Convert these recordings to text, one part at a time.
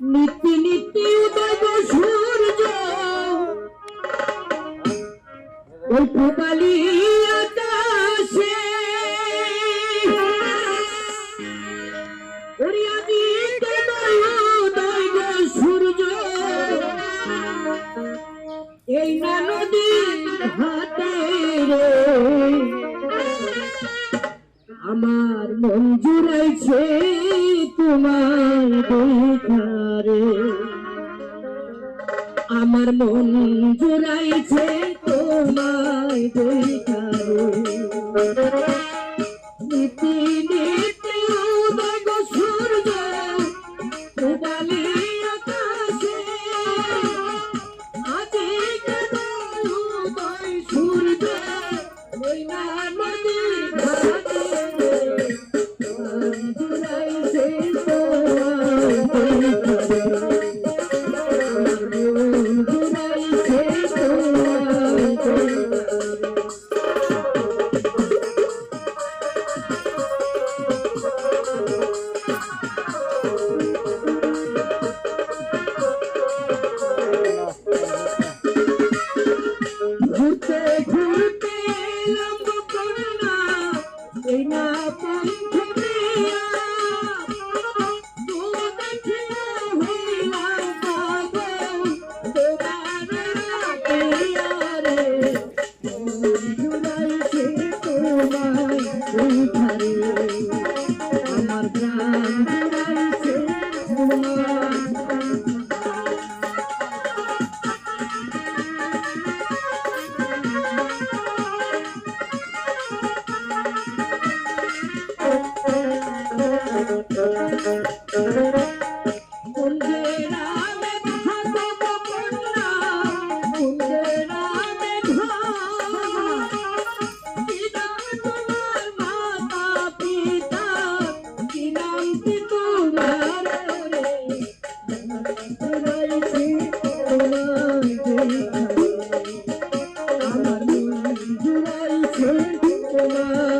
নীতি নীতি উদয় সূর্য। ওই প্রবালী আকাশে। ওরে আমি মন জুড়াইছে তোমায় দেখারে নীতি নীতি উদয় সূর্য উদালে Thank you.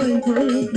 Thấy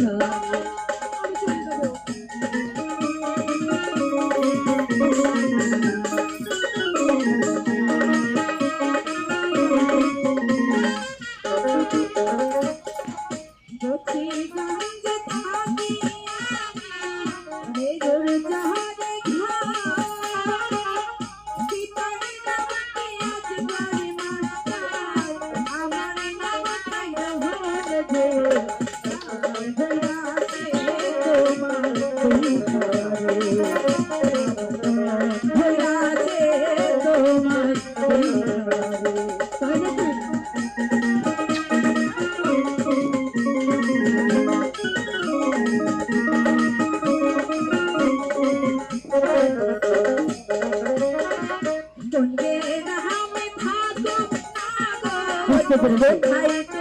to the midnight.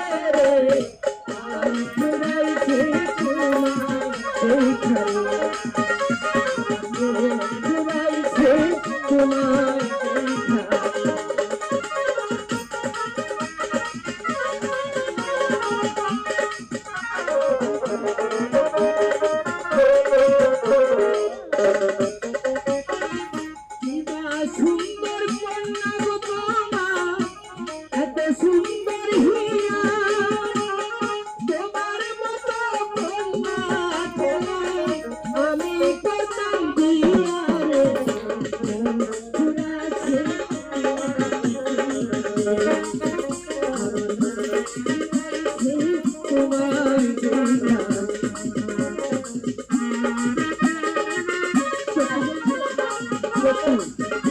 就这么。